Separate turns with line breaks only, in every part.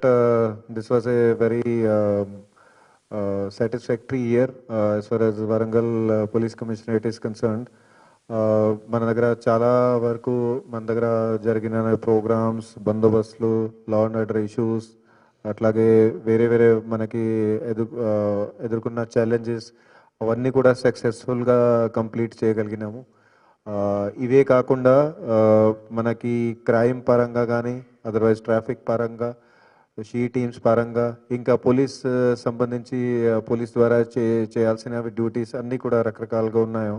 that uh, this was a very um, uh, satisfactory year uh, as far as Warangal uh, Police Commissionerate is concerned. Uh, మన దగ్గర చాలా వరకు మన దగ్గర జరిగిన ప్రోగ్రామ్స్ బందోబస్తులు లా అండ్ ఆర్డర్ ఇష్యూస్ అట్లాగే వేరే వేరే మనకి ఎదు ఎదుర్కొన్న ఛాలెంజెస్ అవన్నీ కూడా సక్సెస్ఫుల్గా కంప్లీట్ చేయగలిగినాము ఇవే కాకుండా మనకి క్రైమ్ పరంగా కానీ అదర్వైజ్ ట్రాఫిక్ పరంగా షీ టీమ్స్ పరంగా ఇంకా పోలీస్ సంబంధించి పోలీస్ ద్వారా చే చేయాల్సిన డ్యూటీస్ అన్నీ కూడా రకరకాలుగా ఉన్నాయో.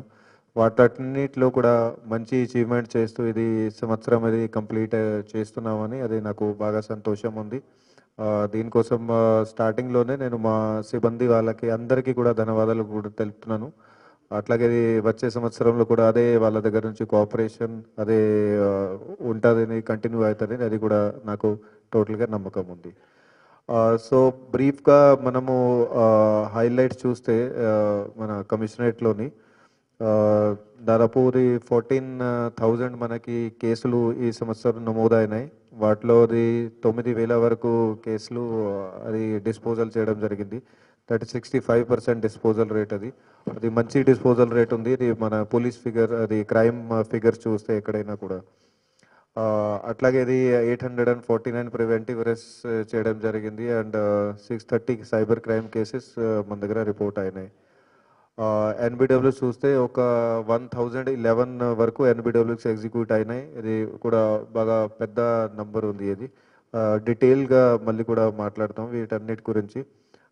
వాటన్నిటిలో కూడా మంచి అచీవ్మెంట్ చేస్తూ ఇది సంవత్సరం ఇది కంప్లీట్ చేస్తున్నామని అది నాకు బాగా సంతోషం ఉంది. దీనికోసం స్టార్టింగ్లోనే నేను మా సిబ్బంది వాళ్ళకి అందరికీ కూడా ధన్యవాదాలు కూడా తెలుపుతున్నాను. అట్లాగే ఇది వచ్చే సంవత్సరంలో కూడా అదే వాళ్ళ దగ్గర నుంచి కోఆపరేషన్ అదే ఉంటుందని కంటిన్యూ అవుతుందని అది కూడా నాకు టోటల్గా నమ్మకం ఉంది. సో బ్రీఫ్గా మనము హైలైట్స్ చూస్తే మన కమిషనరేట్లోని దాదాపు ఫోర్టీన్ థౌజండ్ మనకి కేసులు ఈ సంవత్సరం నమోదైనాయి. వాటిలో అది తొమ్మిది వేల వరకు కేసులు అది డిస్పోజల్ చేయడం జరిగింది. Thirty sixty five percent disposal rate అది. అది మంచి డిస్పోజల్ రేట్ ఉంది. ఇది మన పోలీస్ ఫిగర్ అది క్రైమ్ ఫిగర్ చూస్తే ఎక్కడైనా కూడా. అట్లాగే ఇది eight hundred and forty nine preventive arrest చేయడం జరిగింది. And six thirty cyber crime cases మన దగ్గర రిపోర్ట్ అయినాయి. ఎన్బిడబ్ల్యూ చూస్తే ఒక వన్ థౌజండ్ ఇలెవెన్ వరకు ఎన్బిడబ్ల్యూస్ ఎగ్జిక్యూట్ అయినాయి. ఇది కూడా బాగా పెద్ద నంబర్ ఉంది ఇది. డీటెయిల్గా మళ్ళీ కూడా మాట్లాడతాం వీటన్నిటి గురించి.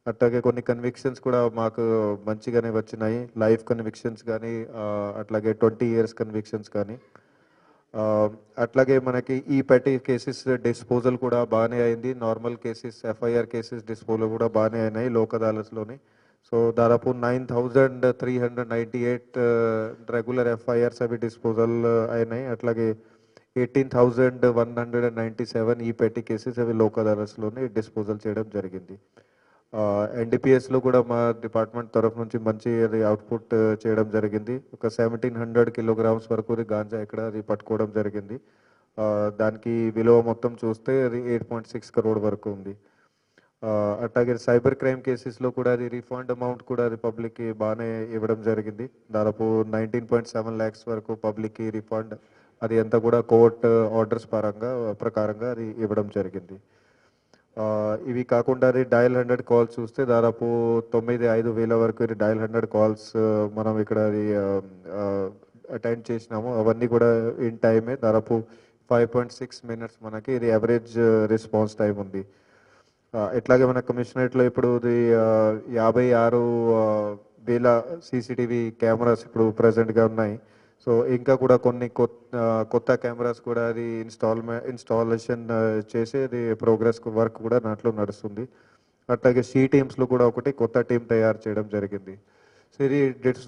అట్లాగే కొన్ని కన్విక్షన్స్ కూడా మాకు మంచిగానే వచ్చినాయి. లైఫ్ కన్విక్షన్స్ కానీ అట్లాగే ట్వంటీ ఇయర్స్ కన్విక్షన్స్ కానీ. అట్లాగే మనకి ఈ పెట్టి కేసెస్ డిస్పోజల్ కూడా బాగానే అయింది. Normal cases FIR cases disposal కూడా బాగానే అయినాయి లోక్ అదాలత్లోని సో దాదాపు nine thousand three hundred ninety eight regular FIRs అవి డిస్పోజల్ అయినాయి. అట్లాగే eighteen thousand one hundred and ninety seven ఈ పెట్టి కేసెస్ అవి లోక్ అదాలత్స్లోనే డిస్పోజల్ చేయడం జరిగింది. ఎన్డీపీఎస్లో కూడా మా డిపార్ట్మెంట్ తరఫు నుంచి మంచి అది అవుట్పుట్ చేయడం జరిగింది. ఒక సెవెంటీన్ హండ్రెడ్ కిలోగ్రామ్స్ వరకు అది గాంజా ఇక్కడ అది పట్టుకోవడం జరిగింది. దానికి విలువ మొత్తం చూస్తే అది ఎయిట్ పాయింట్ సిక్స్ కరోడ్ వరకు ఉంది. అట్లాగే సైబర్ క్రైమ్ కేసెస్లో కూడా అది రీఫండ్ అమౌంట్ కూడా అది పబ్లిక్కి బాగానే ఇవ్వడం జరిగింది. దాదాపు నైన్టీన్ పాయింట్ సెవెన్ ల్యాక్స్ వరకు పబ్లిక్కి రిఫండ్ అది అంతా కూడా కోర్ట్ ఆర్డర్స్ పరంగా ప్రకారంగా అది ఇవ్వడం జరిగింది. ఇవి కాకుండా అది డయల్ హండ్రెడ్ కాల్స్ చూస్తే దాదాపు తొమ్మిది ఐదు వేల వరకు ఇది డయల్ హండ్రెడ్ కాల్స్ మనం ఇక్కడ అటెండ్ చేసినాము. అవన్నీ కూడా ఇన్ టైమే దాదాపు ఫైవ్ పాయింట్ సిక్స్ మినిట్స్ మనకి ఇది యావరేజ్ రెస్పాన్స్ టైం ఉంది. ఇట్లాగే మన కమిషనరేట్లో ఇప్పుడు ఇది యాభై ఆరు వేల సీసీటీవీ కెమెరాస్ ఇప్పుడు ప్రజెంట్గా ఉన్నాయి. సో ఇంకా కూడా కొన్ని కొత్త కొత్త కెమెరాస్ కూడా అది ఇన్స్టాల్మే ఇన్స్టాలేషన్ చేసి అది ప్రోగ్రెస్ వర్క్ కూడా దాంట్లో నడుస్తుంది. అట్లాగే షీ టీమ్స్లో కూడా ఒకటి కొత్త టీం తయారు చేయడం జరిగింది. సో ఇది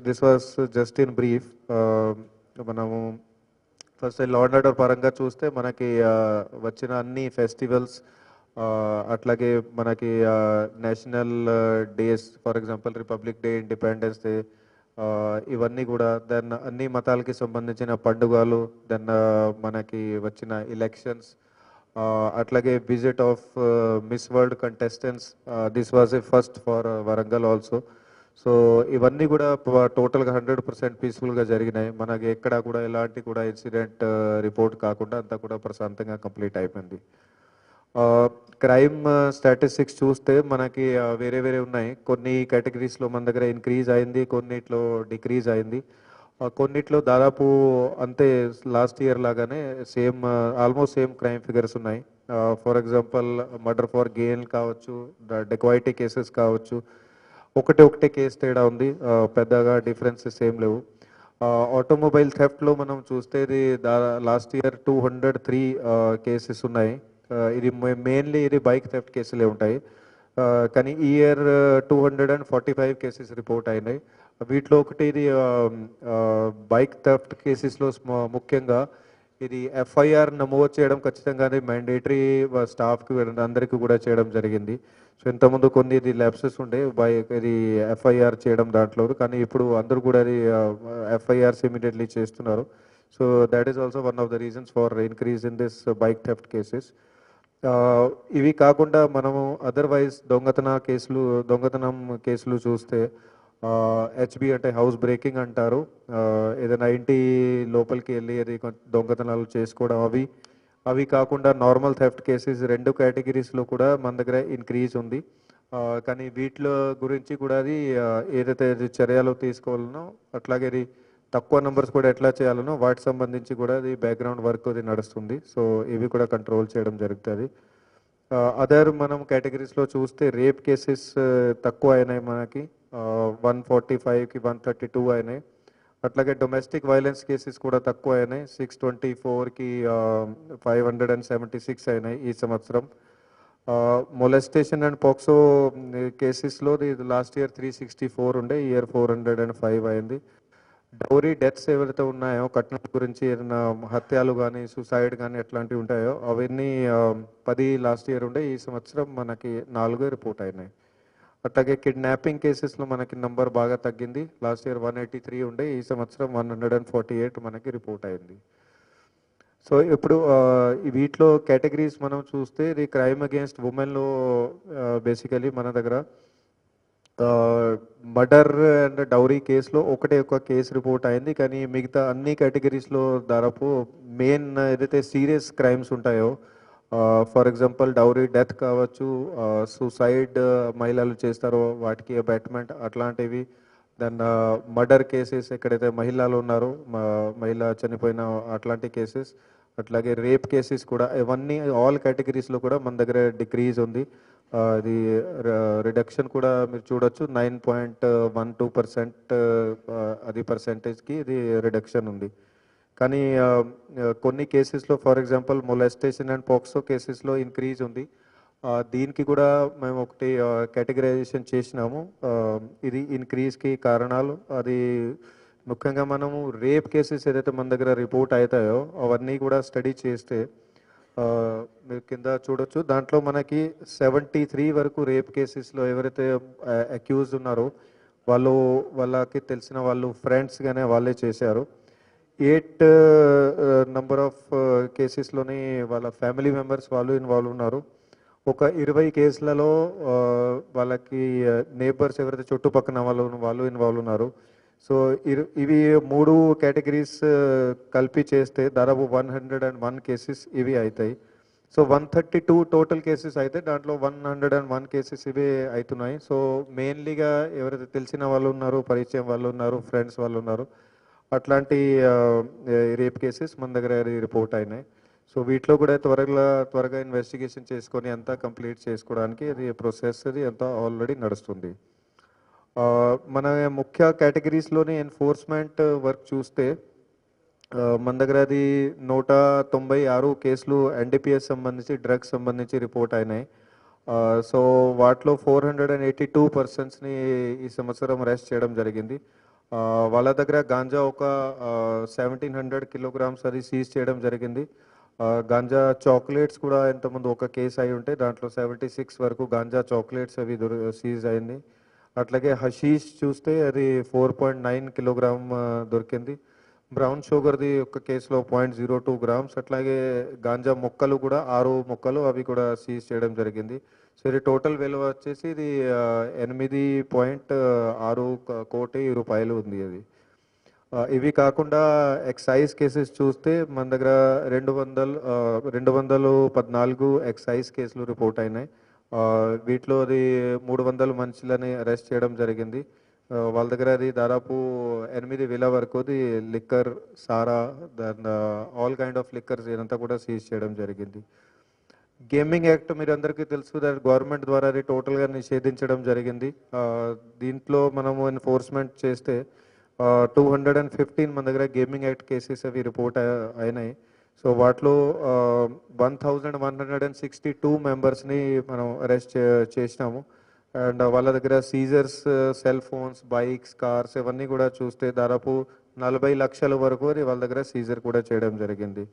this was just in brief. మనము ఫస్ట్ లా ఆర్డర్ పరంగా చూస్తే మనకి వచ్చిన అన్ని ఫెస్టివల్స్ అట్లాగే మనకి national days for example republic day independence day ఇవన్నీ కూడా దెన్ అన్ని మతాలకి సంబంధించిన పండుగలు దెన్ మనకి వచ్చిన ఎలక్షన్స్ అట్లాగే visit of Miss World contestants this was a first for Warangal also so ఇవన్నీ కూడా టోటల్గా హండ్రెడ్ పర్సెంట్ పీస్ఫుల్గా జరిగినాయి. మనకి ఎక్కడ కూడా ఎలాంటి కూడా ఇన్సిడెంట్ రిపోర్ట్ కాకుండా అంతా కూడా ప్రశాంతంగా కంప్లీట్ అయిపోయింది. క్రైమ్ స్టాటిస్టిక్స్ చూస్తే మనకి వేరే వేరే ఉన్నాయి. కొన్ని కేటగిరీస్లో మన దగ్గర ఇంక్రీజ్ అయింది కొన్నిట్లో డిక్రీజ్ అయింది. కొన్నిట్లో దాదాపు అంతే లాస్ట్ ఇయర్ లాగానే same almost same crime figures ఉన్నాయి. For example murder for gain కావచ్చు డెక్వైటీ కేసెస్ కావచ్చు. ఒకటి ఒకటే కేసు తేడా ఉంది. పెద్దగా డిఫరెన్సెస్ ఏం లేవు. ఆటోమొబైల్ థెఫ్ట్లో మనం చూస్తే ఇది the last year two hundred three cases ఉన్నాయి. ఇది మెయిన్లీ ఇది బైక్ థెఫ్ట్ కేసులే ఉంటాయి. కానీ ఈ year two hundred and forty five cases report అయినాయి. వీటిలో ఒకటి ఇది బైక్ థెఫ్ట్ కేసెస్లో ముఖ్యంగా ఇది ఎఫ్ఐఆర్ నమోదు చేయడం ఖచ్చితంగానే మ్యాండేటరీ స్టాఫ్కి అందరికీ కూడా చేయడం జరిగింది. సో ఇంతకుముందు కొన్ని ఇది ల్యాబ్సెస్ ఉండే బై ఇది ఎఫ్ఐఆర్ చేయడం దాంట్లో కానీ ఇప్పుడు అందరూ కూడా అది ఎఫ్ఐఆర్స్ ఇమీడియట్లీ చేస్తున్నారు. So that is also one of the reasons for increase in this bike theft cases ఇవి కాకుండా మనము అదర్వైజ్ దొంగతన కేసులు దొంగతనం కేసులు చూస్తే హెచ్బి అంటే హౌస్ బ్రేకింగ్ అంటారు. ఏదైనా ఇంటి లోపలికి వెళ్ళి అది దొంగతనాలు చేసుకోవడం అవి అవి కాకుండా నార్మల్ థెఫ్ట్ కేసెస్ రెండు కేటగిరీస్లో కూడా మన దగ్గర ఇంక్రీజ్ ఉంది. కానీ వీటిలో గురించి కూడా అది ఏదైతే చర్యలు తీసుకోవాలనో అట్లాగే అది తక్కువ నెంబర్స్ కూడా ఎట్లా చేయాలనో వాటికి సంబంధించి కూడా అది బ్యాక్గ్రౌండ్ వర్క్ అది నడుస్తుంది. సో ఇవి కూడా కంట్రోల్ చేయడం జరుగుతుంది. అదర్ మనం కేటగిరీస్లో చూస్తే రేప్ కేసెస్ తక్కువ అయినాయి మనకి. వన్ ఫార్టీ ఫైవ్కి వన్ థర్టీ టూ అయినాయి. అట్లాగే డొమెస్టిక్ వైలెన్స్ కేసెస్ కూడా తక్కువ అయినాయి. సిక్స్ ట్వంటీ ఫోర్కి five hundred and seventy six అయినాయి ఈ సంవత్సరం. మొలెస్టేషన్ అండ్ పోక్సో కేసెస్లో last year three sixty four ఉండే year four hundred and five అయింది. డౌరీ డెత్స్ ఏవైతే ఉన్నాయో కట్నం గురించి ఏదైనా హత్యలు కానీ సూసైడ్ కానీ ఎట్లాంటివి ఉంటాయో అవన్నీ పది లాస్ట్ ఇయర్ ఉండే ఈ సంవత్సరం మనకి నాలుగు రిపోర్ట్ అయినాయి. అట్లాగే కిడ్నాపింగ్ కేసెస్లో మనకి నంబర్ బాగా తగ్గింది. Last year one eighty three ఉండే ఈ సంవత్సరం one hundred and forty eight మనకి రిపోర్ట్ అయింది. సో ఇప్పుడు వీటిలో కేటగిరీస్ మనం చూస్తే ఇది క్రైమ్ అగేన్స్ట్ ఉమెన్లో బేసికలీ మన దగ్గర మర్డర్ అండ్ డౌరీ కేసులో ఒకటే ఒక కేసు రిపోర్ట్ అయింది. కానీ మిగతా అన్ని కేటగిరీస్లో దాదాపు మెయిన్ ఏదైతే సీరియస్ క్రైమ్స్ ఉంటాయో ఫర్ ఎగ్జాంపుల్ డౌరీ డెత్ కావచ్చు సూసైడ్ మహిళలు చేస్తారో వాటికి అబెట్మెంట్ అట్లాంటివి. దెన్ మర్డర్ కేసెస్ ఎక్కడైతే మహిళలు ఉన్నారో మహిళ చనిపోయిన అట్లాంటి కేసెస్ అట్లాగే రేప్ కేసెస్ కూడా ఇవన్నీ ఆల్ కేటగిరీస్లో కూడా మన దగ్గర డిక్రీజ్ ఉంది. అది రిడక్షన్ కూడా మీరు చూడొచ్చు. Nine point one two percent అది పర్సెంటేజ్కి ఇది రిడక్షన్ ఉంది. కానీ కొన్ని కేసెస్లో for example molestation and POCSO కేసెస్లో ఇంక్రీజ్ ఉంది. దీనికి కూడా మేము ఒకటి కేటగరైజేషన్ చేసినాము. ఇది ఇంక్రీజ్కి కారణాలు అది ముఖ్యంగా మనము రేప్ కేసెస్ ఏదైతే మన దగ్గర రిపోర్ట్ అవుతాయో అవన్నీ కూడా స్టడీ చేస్తే మీరు కింద చూడొచ్చు. దాంట్లో మనకి సెవెంటీ త్రీ వరకు రేప్ కేసెస్లో ఎవరైతే అక్యూజ్ ఉన్నారో వాళ్ళు వాళ్ళకి తెలిసిన వాళ్ళు ఫ్రెండ్స్గానే వాళ్ళే చేశారు. ఎయిట్ నంబర్ ఆఫ్ కేసెస్లోని వాళ్ళ ఫ్యామిలీ మెంబర్స్ వాళ్ళు ఇన్వాల్వ్ ఉన్నారు. ఒక ఇరవై కేసులలో వాళ్ళకి నేబర్స్ ఎవరైతే చుట్టుపక్కన వాళ్ళు వాళ్ళు ఇన్వాల్వ్ ఉన్నారు. సో ఇవి మూడు కేటగిరీస్ కలిపి చేస్తే దాదాపు one hundred and one cases ఇవి అవుతాయి so one thirty two total cases అయితే దాంట్లో one hundred and one cases ఇవి అవుతున్నాయి సో మెయిన్లీగా ఎవరైతే తెలిసిన వాళ్ళు ఉన్నారు పరిచయం వాళ్ళు ఉన్నారు ఫ్రెండ్స్ వాళ్ళు ఉన్నారు అట్లాంటి రేప్ కేసెస్ మన దగ్గర రిపోర్ట్ అయినాయి. సో వీటిలో కూడా త్వరగా త్వరగా ఇన్వెస్టిగేషన్ చేసుకొని అంతా కంప్లీట్ చేసుకోవడానికి అది ప్రొసెస్ అది అంతా ఆల్రెడీ నడుస్తుంది. మన ముఖ్య కేటగిరీస్లోని ఎన్ఫోర్స్మెంట్ వర్క్ చూస్తే మన దగ్గర అది నూట తొంభై ఆరు కేసులు ఎన్డీపీఎస్ సంబంధించి డ్రగ్స్ సంబంధించి రిపోర్ట్ అయినాయి. సో వాటిలో four hundred and eighty two పర్సన్స్ని ఈ సంవత్సరం అరెస్ట్ చేయడం జరిగింది. వాళ్ళ దగ్గర గాంజా ఒక సెవెంటీన్ హండ్రెడ్ కిలోగ్రామ్స్ అది సీజ్ చేయడం జరిగింది. గాంజా చాక్లెట్స్ కూడా ఇంతకుముందు ఒక కేసు అయి ఉంటే దాంట్లో సెవెంటీ సిక్స్ వరకు గాంజా చాక్లెట్స్ అవి సీజ్ అయింది. అట్లాగే హషీష్ చూస్తే అది ఫోర్ పాయింట్ నైన్ కిలోగ్రామ్ దొరికింది. బ్రౌన్ షుగర్ది ఒక కేసులో పాయింట్ జీరో టూ గ్రామ్స్. అట్లాగే గాంజా మొక్కలు కూడా ఆరు మొక్కలు అవి కూడా సీజ్ చేయడం జరిగింది. సో ఇది టోటల్ విలువ వచ్చేసి ఇది ఎనిమిది పాయింట్ ఆరు కోటి రూపాయలు ఉంది అది. ఇవి కాకుండా ఎక్సైజ్ కేసెస్ చూస్తే మన దగ్గర రెండు వందలు రెండు వందలు పద్నాలుగు ఎక్సైజ్ కేసులు రిపోర్ట్ అయినాయి. వీటిలో అది మూడు వందల మనుషులని అరెస్ట్ చేయడం జరిగింది. వాళ్ళ దగ్గర అది దాదాపు ఎనిమిది వేల వరకు అది లిక్కర్ సారా దాని ఆల్ కైండ్ ఆఫ్ లిక్కర్స్ ఇదంతా కూడా సీజ్ చేయడం జరిగింది. గేమింగ్ యాక్ట్ మీరు అందరికీ తెలుసు దాని గవర్నమెంట్ ద్వారా అది టోటల్గా నిషేధించడం జరిగింది. దీంట్లో మనము ఎన్ఫోర్స్మెంట్ చేస్తే టూ హండ్రెడ్ అండ్ ఫిఫ్టీన్ మన దగ్గర గేమింగ్ యాక్ట్ కేసెస్ అవి రిపోర్ట్ అయినాయి. సో వాటిలో one thousand one hundred and sixty two మెంబర్స్ని మనం అరెస్ట్ చేసినాము. అండ్ వాళ్ళ దగ్గర seizures cell phones bikes cars ఇవన్నీ కూడా చూస్తే దాదాపు నలభై లక్షల వరకు వాళ్ళ దగ్గర సీజర్ కూడా చేయడం జరిగింది.